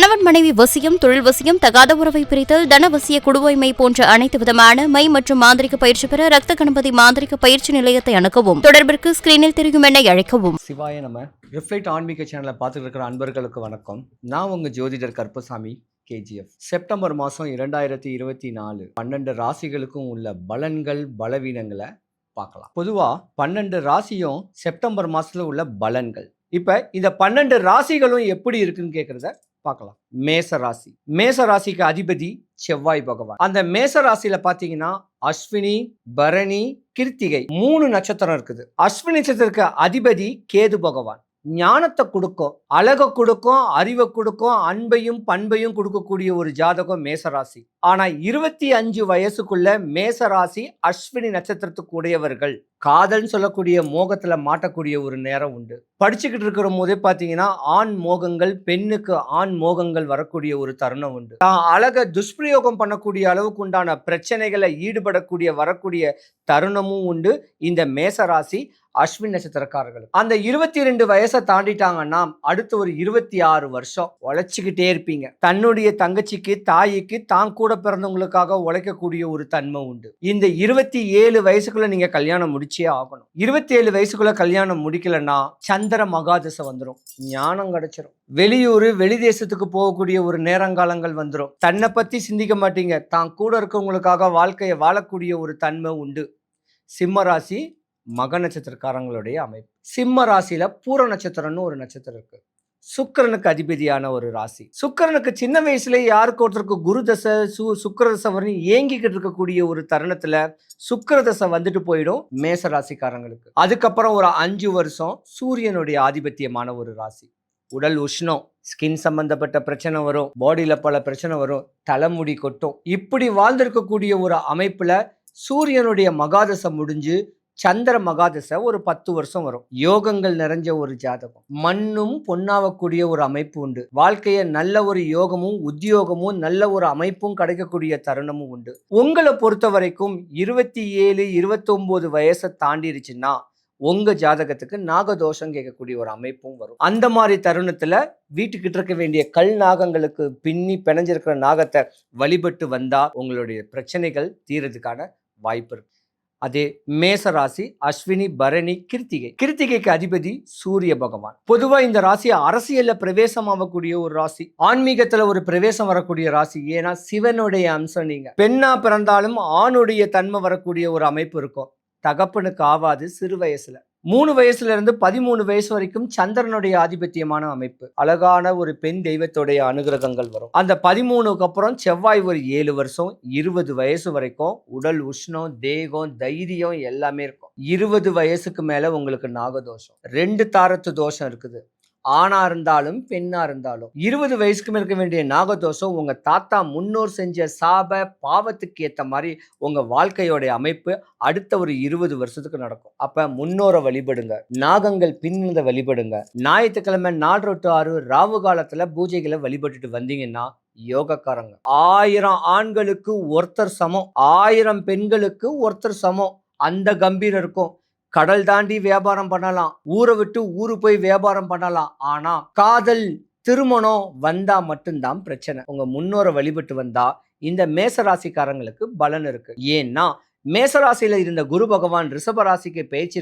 கணவன் மனைவி வசியம் தொழில் வசியம் தகாத உறவை பிரித்தல் தனவசிய குடுவைமை போன்ற அனைத்து விதமான மை மற்றும் மாந்திரிக பயிற்சி பெற ரத்த கணபதி மாந்திரிக பயிற்சி நிலையத்தை அணுகவும். தொடர்பிற்கு ஸ்கிரீனில் தெரியும் என அழைக்கவும். சிவாய நம்ம ரிஃப்ளைட் ஆன்மீக சேனலை பார்த்துட்டு இருக்கிற அன்பர்களுக்கு வணக்கம். நான் உங்கள் ஜோதிடர் கருப்பசாமி கேஜிஎஃப் செப்டம்பர் மாதம் இரண்டாயிரத்தி இருபத்தி நாலு. பன்னெண்டு ராசிகளுக்கும் உள்ள பலன்கள் பலவீனங்களை பார்க்கலாம். பொதுவாக பன்னெண்டு ராசியும் செப்டம்பர் மாதத்தில் உள்ள பலன்கள். இப்போ இந்த பன்னெண்டு ராசிகளும் எப்படி இருக்குன்னு கேட்குறத பார்க்கலாம். மேச ராசி மேச ராசிக்கு அதிபதி செவ்வாய் பகவான். அந்த மேச ராசியில பாத்தீங்கன்னா அஸ்வினி பரணி கிருத்திகை மூணு நட்சத்திரம் இருக்குது. அஸ்வினி நட்சத்திரத்துக்கு அதிபதி கேது பகவான். ஞானத்தை கொடுக்கும் அழகை கொடுக்கும் அறிவை கொடுக்கும் அன்பையும் பண்பையும் கொடுக்கக்கூடிய ஒரு ஜாதகம் மேசராசி. ஆனா இருபத்தி அஞ்சு வயசுக்குள்ள மேசராசி அஸ்வினி நட்சத்திரத்துக்கு உடையவர்கள். காதல்னு சொல்லக்கூடிய மோகத்தில் மாட்டக்கூடிய ஒரு நேரம் உண்டு. படிச்சுக்கிட்டு இருக்கிற போதே பார்த்தீங்கன்னா ஆண் மோகங்கள் பெண்ணுக்கு ஆண் மோகங்கள் வரக்கூடிய ஒரு தருணம் உண்டு. தான் அழக துஷ்பிரயோகம் பண்ணக்கூடிய அளவுக்கு உண்டான பிரச்சனைகளை ஈடுபடக்கூடிய வரக்கூடிய தருணமும் உண்டு. இந்த மேசராசி அஸ்வின் நட்சத்திரக்காரர்கள். அந்த இருபத்தி ரெண்டு வயசை தாண்டிட்டாங்கன்னா அடுத்து ஒரு இருபத்தி ஆறு வருஷம் உழைச்சிக்கிட்டே இருப்பீங்க. தன்னுடைய தங்கச்சிக்கு தாய்க்கு தான் கூட பிறந்தவங்களுக்காக உழைக்கக்கூடிய ஒரு தன்மை உண்டு. இந்த இருபத்தி ஏழு வயசுக்குள்ள நீங்க கல்யாணம் முடிச்சு ஆகணும். இருபத்தி ஏழு வயசுக்குள்ள கல்யாணம் முடிக்கலன்னா சந்திர மகாதசை வந்துடும் ஞானம் கிடைச்சிரும். வெளியூர் வெளி தேசத்துக்கு போகக்கூடிய ஒரு நேரங்காலங்கள் வந்துடும் தன்னை பத்தி சிந்திக்க மாட்டீங்க. தான் கூட இருக்கவங்களுக்காக வாழ்க்கையை வாழக்கூடிய ஒரு தன்மை உண்டு. சிம்ம ராசி மக நட்சத்திரக்காரங்களுடைய அமைப்பு. சிம்ம ராசியில பூர நட்சத்திரம்னு ஒரு நட்சத்திரம் இருக்கு. சுக்கிரனுக்கு அதிபதியான ஒரு ராசி. சுக்கிரனுக்கு சின்ன வயசுல யாருக்கு ஒருத்தருக்கு குரு தசை சு சுக்கர தசை ஏங்கிக்கிட்டு இருக்கக்கூடிய ஒரு தருணத்துல சுக்கர தசை வந்துட்டு போயிடும் மேச ராசிக்காரங்களுக்கு. அதுக்கப்புறம் ஒரு அஞ்சு வருஷம் சூரியனுடைய ஆதிபத்தியமான ஒரு ராசி. உடல் உஷ்ணம் ஸ்கின் சம்பந்தப்பட்ட பிரச்சனை வரும் பாடியில் பல பிரச்சனை வரும் தலைமுடி கொட்டும். இப்படி வாழ்ந்திருக்கக்கூடிய ஒரு அமைப்பில் சூரியனுடைய மகாதசை முடிஞ்சு சந்திர மகாதசை ஒரு பத்து வருஷம் வரும். யோகங்கள் நிறைஞ்ச ஒரு ஜாதகம். மண்ணும் பொன்னாவக்கூடிய ஒரு அமைப்பு உண்டு. வாழ்க்கையை நல்ல ஒரு யோகமும் உத்தியோகமும் நல்ல ஒரு அமைப்பும் கிடைக்கக்கூடிய தருணமும் உண்டு. உங்களை பொறுத்த வரைக்கும் இருபத்தி ஏழு இருபத்தொம்போது வயசை தாண்டிருச்சுன்னா உங்க ஜாதகத்துக்கு நாகதோஷம் கேட்கக்கூடிய ஒரு அமைப்பும் வரும். அந்த மாதிரி தருணத்துல வீட்டுக்கிட்ட இருக்க வேண்டிய கல் நாகங்களுக்கு பின்னி பிணைஞ்சிருக்கிற நாகத்தை வழிபட்டு வந்தா உங்களுடைய பிரச்சனைகள் தீரதுக்கான வாய்ப்பு இருக்கு. அதே மேச ராசி அஸ்வினி பரணி கிருத்திகை. கிருத்திகைக்கு அதிபதி சூரிய பகவான். பொதுவா இந்த ராசி அரசியல்ல பிரவேசம் ஆகக்கூடிய ஒரு ராசி ஆன்மீகத்துல ஒரு பிரவேசம் வரக்கூடிய ராசி. ஏன்னா சிவனுடைய அம்சம் நீங்க. பெண்ணா பிறந்தாலும் ஆணுடைய தன்மை வரக்கூடிய ஒரு அமைப்பு இருக்கும். தகப்பனுக்கு ஆவாது சிறு வயசுல. மூணு வயசுல இருந்து பதிமூணு வயசு வரைக்கும் சந்திரனுடைய ஆதிபத்தியமான அமைப்பு. அழகான ஒரு பெண் தெய்வத்துடைய அனுகிரகங்கள் வரும். அந்த பதிமூணுக்கு அப்புறம் செவ்வாய் ஒரு ஏழு வருஷம் இருபது வயசு வரைக்கும் உடல் உஷ்ணம் தேகம் தைரியம் எல்லாமே இருக்கும். இருபது வயசுக்கு மேல உங்களுக்கு நாகதோஷம். ரெண்டு தாரத்து தோஷம் இருக்குது. ஆணா இருந்தாலும் பெண்ணா இருந்தாலும். இருபது வயசுக்கு இருக்க வேண்டிய நாகதோஷம் உங்க தாத்தா முன்னோர் செஞ்ச சாப பாவத்துக்கு ஏத்த மாதிரி உங்க வாழ்க்கையோட அமைப்பு அடுத்த ஒரு இருபது வருஷத்துக்கு நடக்கும். அப்ப முன்னோரை வழிபடுங்க. நாகங்கள் பின்னத வழிபடுங்க. ஞாயிற்றுக்கிழமை நாலு டு ஆறு ராவு காலத்துல பூஜைகளை வழிபட்டுட்டு வந்தீங்கன்னா யோகக்காரங்க. ஆயிரம் ஆண்களுக்கு ஒருத்தர் சமம். ஆயிரம் பெண்களுக்கு ஒருத்தர் சமம். அந்த கம்பீரம் இருக்கும். கடல் தாண்டி வியாபாரம் பண்ணலாம். ஊரை விட்டு ஊரு போய் வியாபாரம் பண்ணலாம். ஆனா காதல் திருமணம் வந்தா மட்டும்தான் பிரச்சனை. உங்க முன்னோரை வழிபட்டு வந்தா இந்த மேசராசிக்காரங்களுக்கு பலன் இருக்கு. ஏன்னா மேசராசியில இருந்த குரு பகவான் ரிஷபராசிக்கு பேச்சு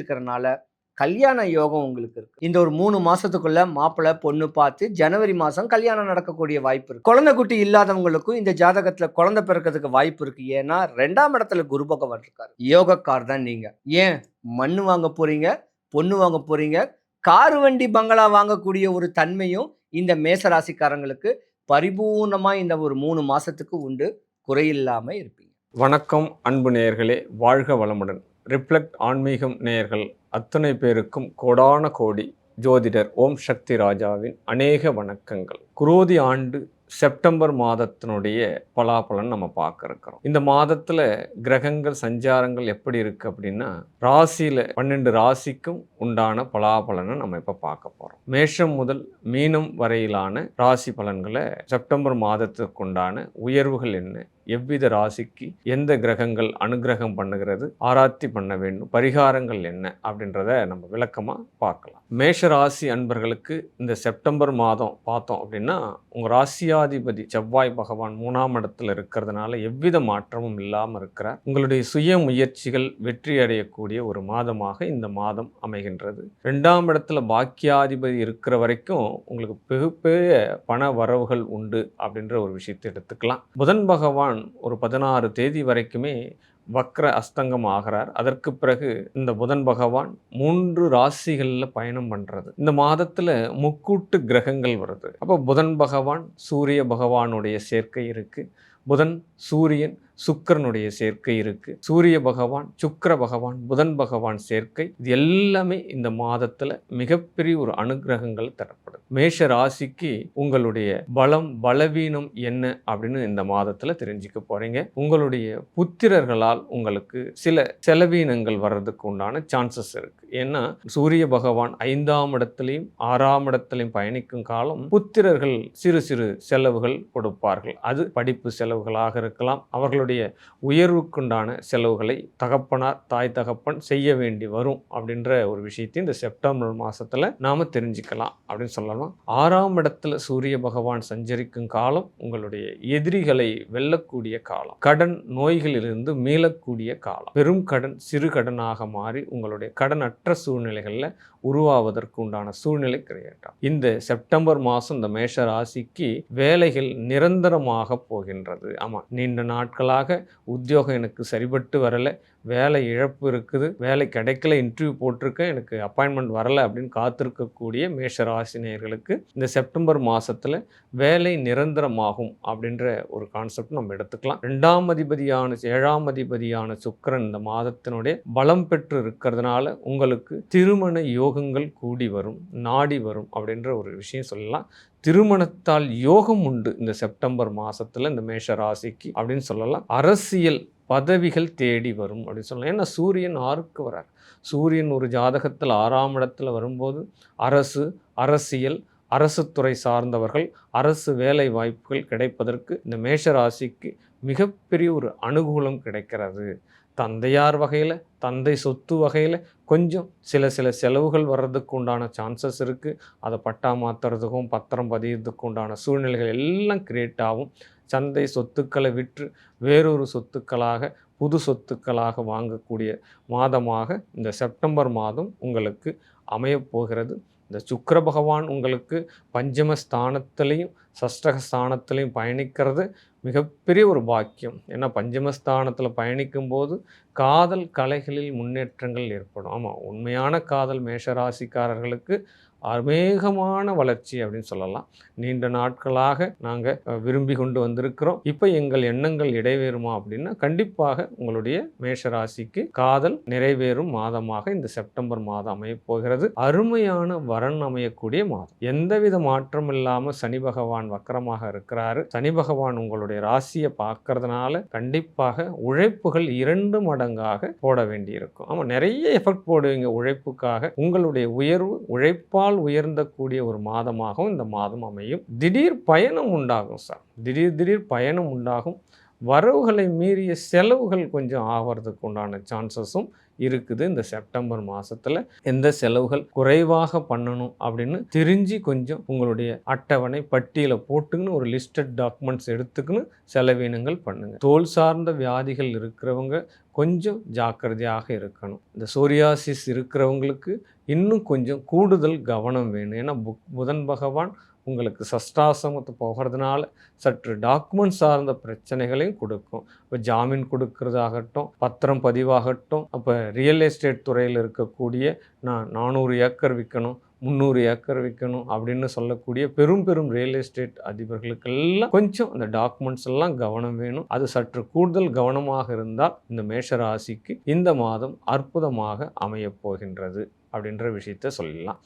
கல்யாண யோகம் உங்களுக்கு இருக்கு. இந்த ஒரு மூணு மாசத்துக்குள்ள மாப்பிள்ளை பொண்ணு பார்த்து ஜனவரி மாசம் கல்யாணம் நடக்கக்கூடிய வாய்ப்பு இருக்கு. குழந்தை குட்டி இல்லாதவங்களுக்கும் இந்த ஜாதகத்துல குழந்தை பிறக்கிறதுக்கு வாய்ப்பு இருக்கு. ஏன்னா ரெண்டாம் இடத்துல குரு பகவான் இருக்காரு. யோகக்கார் தான் நீங்க. ஏன்? மண்ணு வாங்க போறீங்க பொண்ணு வாங்க போறீங்க. கார் வண்டி பங்களா வாங்கக்கூடிய ஒரு தன்மையும் இந்த மேசராசிக்காரங்களுக்கு பரிபூர்ணமா இந்த ஒரு மூணு மாசத்துக்கு உண்டு. குறையில்லாம இருப்பீங்க. வணக்கம் அன்பு நேயர்களே. வாழ்க வளமுடன். ரிஃப்ளெக்ட் ஆன்மீகம் நேயர்கள் அத்தனை பேருக்கும் கோடான கோடி ஜோதிடர் ஓம் சக்தி ராஜாவின் அநேக வணக்கங்கள். குரோதி ஆண்டு செப்டம்பர் மாதத்தினுடைய பலாபலன் நம்ம பார்க்க இருக்கிறோம் இந்த மாதத்தில் கிரகங்கள் சஞ்சாரங்கள் எப்படி இருக்கு அப்படின்னா ராசியில் பன்னெண்டு ராசிக்கும் உண்டான பலாபலனை நம்ம இப்போ பார்க்க போகிறோம் மேஷம் முதல் மீனம் வரையிலான ராசி பலன்களை செப்டம்பர் மாதத்துக்கு உண்டான உயர்வுகள் என்ன? எவ்வித ராசிக்கு எந்த கிரகங்கள் அனுகிரகம் பண்ணுகிறது? ஆராய்ச்சி பண்ண வேண்டும். பரிகாரங்கள் என்ன? அப்படின்றத நம்ம விளக்கமாக பார்க்கலாம். மேஷ ராசி அன்பர்களுக்கு இந்த செப்டம்பர் மாதம் பார்த்தோம் அப்படின்னா உங்கள் ராசியாதிபதி செவ்வாய் பகவான் மூணாம் இடத்துல இருக்கிறதுனால எவ்வித மாற்றமும் இல்லாமல் இருக்கிறார். உங்களுடைய சுய முயற்சிகள் வெற்றி அடையக்கூடிய ஒரு மாதமாக இந்த மாதம் அமைகின்றது. ரெண்டாம் இடத்துல பாக்கியாதிபதி இருக்கிற வரைக்கும் உங்களுக்கு மிகப்பெரிய பண வரவுகள் உண்டு அப்படின்ற ஒரு விஷயத்தை எடுத்துக்கலாம். புதன் பகவான் ஒரு பதினாறு தேதி வரைக்குமே வக்ர அஸ்தங்கம் ஆகிறார். அதற்கு பிறகு இந்த புதன் பகவான் மூன்று ராசிகளில் பயணம் பண்ணுறது இந்த மாதத்தில் முக்கூட்டு கிரகங்கள் வருது. அப்போ புதன் பகவான் சூரிய பகவானுடைய சேர்க்கை இருக்குது புதன் சூரியன் சுக்கரனுடைய சேர்க்கை இருக்கு. சூரிய பகவான் சுக்கர பகவான் புதன் பகவான் சேர்க்கை இது எல்லாமே இந்த மாதத்துல மிகப்பெரிய ஒரு அனுகிரகங்கள் தரப்படும். மேஷ ராசிக்கு உங்களுடைய பலம் பலவீனம் என்ன அப்படின்னு இந்த மாதத்துல தெரிஞ்சுக்க போறீங்க. உங்களுடைய புத்திரர்களால் உங்களுக்கு சில செலவீனங்கள் வர்றதுக்கு உண்டான சான்சஸ் இருக்கு. ஏன்னா சூரிய பகவான் ஐந்தாம் இடத்துலையும் ஆறாம் இடத்துலையும் பயணிக்கும் காலம் புத்திரர்கள் சிறு சிறு செலவுகள் கொடுப்பார்கள். அது படிப்பு செலவுகளாக இருக்கலாம் அவர்களுடைய உயர்வுக்குண்டான செலவுகளை தகப்பனார் தாய் தகப்பன் செய்ய வேண்டி வரும் அப்படின்ற ஒரு விஷயத்தை இந்த செப்டம்பர் மாதத்தில் நாம தெரிஞ்சுக்கலாம் அப்படின்னு சொல்லலாம். ஆறாம் இடத்துல சூரிய பகவான் சஞ்சரிக்கும் காலம் உங்களுடைய எதிரிகளை வெல்லக்கூடிய காலம். கடன் நோய்களிலிருந்து மீளக்கூடிய காலம். பெரும் கடன் சிறு கடனாக மாறி உங்களுடைய கடனற்ற சூழ்நிலைகளில் உருவாவதற்கு உண்டான சூழ்நிலை கிடையாது இந்த செப்டம்பர் மாதம் இந்த மேஷ ராசிக்கு வேலைகள் நிரந்தரமாக போகின்றது. ஆமாம் நீண்ட நாட்களாக உத்தியோகம் எனக்கு சரிபட்டு வரலை. வேலை இழப்பு இருக்குது வேலை கிடைக்கல இன்டர்வியூ போட்டிருக்கேன் எனக்கு அப்பாயின்மெண்ட் வரலை அப்படின்னு காத்திருக்கக்கூடிய மேஷ ராசினியர்களுக்கு இந்த செப்டம்பர் மாதத்தில் வேலை நிரந்தரமாகும் அப்படின்ற ஒரு கான்செப்ட் நம்ம எடுத்துக்கலாம். ரெண்டாம் அதிபதியான ஏழாம் அதிபதியான சுக்கரன் இந்த மாதத்தினுடைய பலம் பெற்று இருக்கிறதுனால உங்களுக்கு திருமண யோகங்கள் கூடி வரும் நாடி வரும் அப்படின்ற ஒரு விஷயம் சொல்லலாம். திருமணத்தால் யோகம் உண்டு இந்த செப்டம்பர் மாதத்தில் இந்த மேஷ ராசிக்கு அப்படின்னு சொல்லலாம். அரசியல் பதவிகள் தேடி வரும் அப்படின்னு சொல்லலாம். ஏன்னா சூரியன் ஆறுக்கு வரார். சூரியன் ஒரு ஜாதகத்தில் ஆறாம் இடத்துல வரும்போது அரசு அரசியல் அரசு துறை சார்ந்தவர்கள் அரசு வேலை வாய்ப்புகள் கிடைப்பதற்கு இந்த மேஷ ராசிக்கு மிகப்பெரிய ஒரு அனுகூலம் கிடைக்கிறது. தந்தையார் வகையில் தந்தை சொத்து வகையில் கொஞ்சம் சில சில செலவுகள் வர்றதுக்கு உண்டான சான்சஸ் இருக்குது அதை பட்டா மாற்றுறதுக்கும் பத்திரம் பதியறதுக்கு உண்டான சூழ்நிலைகள் எல்லாம் கிரியேட் ஆகும். சந்தை சொத்துக்களை விற்று வேறொரு சொத்துக்களாக புது சொத்துக்களாக வாங்கக்கூடிய மாதமாக இந்த செப்டம்பர் மாதம் உங்களுக்கு அமையப்போகிறது இந்த சுக்கர பகவான் உங்களுக்கு பஞ்சம ஸ்தானத்திலையும் சஷ்டக ஸ்தானத்திலையும் பயணிக்கிறது. மிகப்பெரிய ஒரு பாக்கியம். ஏன்னா பஞ்சமஸ்தானத்தில் பயணிக்கும் போது காதல் கலைகளில் முன்னேற்றங்கள் ஏற்படும். ஆமாம் உண்மையான காதல் மேஷராசிக்காரர்களுக்கு அநேகமான வளர்ச்சி அப்படின்னு சொல்லலாம். நீண்ட நாட்களாக நாங்கள் விரும்பி கொண்டு வந்திருக்கிறோம். இப்போ எங்கள் எண்ணங்கள் இடைவேறுமா அப்படின்னா கண்டிப்பாக உங்களுடைய மேஷராசிக்கு காதல் நிறைவேறும் மாதமாக இந்த செப்டம்பர் மாதம் அமையப் போகிறது. அருமையான வரன் அமையக்கூடிய மாதம். எந்தவித மாற்றம் இல்லாமல் சனி பகவான் வக்கரமாக இருக்கிறாரு. சனி பகவான் உங்களுடைய ராசியை பார்க்கறதுனால கண்டிப்பாக உழைப்புகள் இரண்டு மடங்காக போட வேண்டியிருக்கும். ஆமாம் நிறைய எஃபெக்ட் போடுவீங்க உழைப்புக்காக. உங்களுடைய உயர்வு உழைப்பால் உயர்ந்தக்கூடிய ஒரு மாதமாகவும் இந்த மாதம் அமையும். திடீர் பயணம் உண்டாகும் சார். திடீர் திடீர் பயணம் உண்டாகும். வரவுகளை மீறிய செலவுகள் கொஞ்சம் ஆகிறதுக்கு உண்டான சான்சஸும் இருக்குது இந்த செப்டம்பர் மாதத்தில் எந்த செலவுகள் குறைவாக பண்ணணும் அப்படின்னு தெரிஞ்சு கொஞ்சம் உங்களுடைய அட்டவணை பட்டியலை போட்டுங்கன்னு ஒரு லிஸ்டட் டாக்குமெண்ட்ஸ் எடுத்துக்கின்னு செலவீனங்கள் பண்ணுங்கள் தோல் சார்ந்த வியாதிகள் இருக்கிறவங்க கொஞ்சம் ஜாக்கிரதையாக இருக்கணும். இந்த சோரியாசிஸ் இருக்கிறவங்களுக்கு இன்னும் கொஞ்சம் கூடுதல் கவனம் வேணும். ஏன்னா புக் புதன் பகவான் உங்களுக்கு சஷ்டாசமத்து போகிறதுனால சற்று டாக்குமெண்ட் சார்ந்த பிரச்சனைகளையும் கொடுக்கும். இப்போ ஜாமீன் கொடுக்கறதாகட்டும் பத்திரம் பதிவாகட்டும் அப்போ ரியல் எஸ்டேட் துறையில் இருக்கக்கூடிய நான் நானூறு ஏக்கர் விற்கணும் முந்நூறு ஏக்கர் விற்கணும் அப்படின்னு சொல்லக்கூடிய பெரும் பெரும் ரியல் எஸ்டேட் அதிபர்களுக்கெல்லாம் கொஞ்சம் அந்த டாக்குமெண்ட்ஸ் எல்லாம் கவனம் வேணும். அது சற்று கூடுதல் கவனமாக இருந்தால் இந்த மேஷ ராசிக்கு இந்த மாதம் அற்புதமாக அமையப் போகின்றது அப்படின்ற விஷயத்த சொல்லலாம்.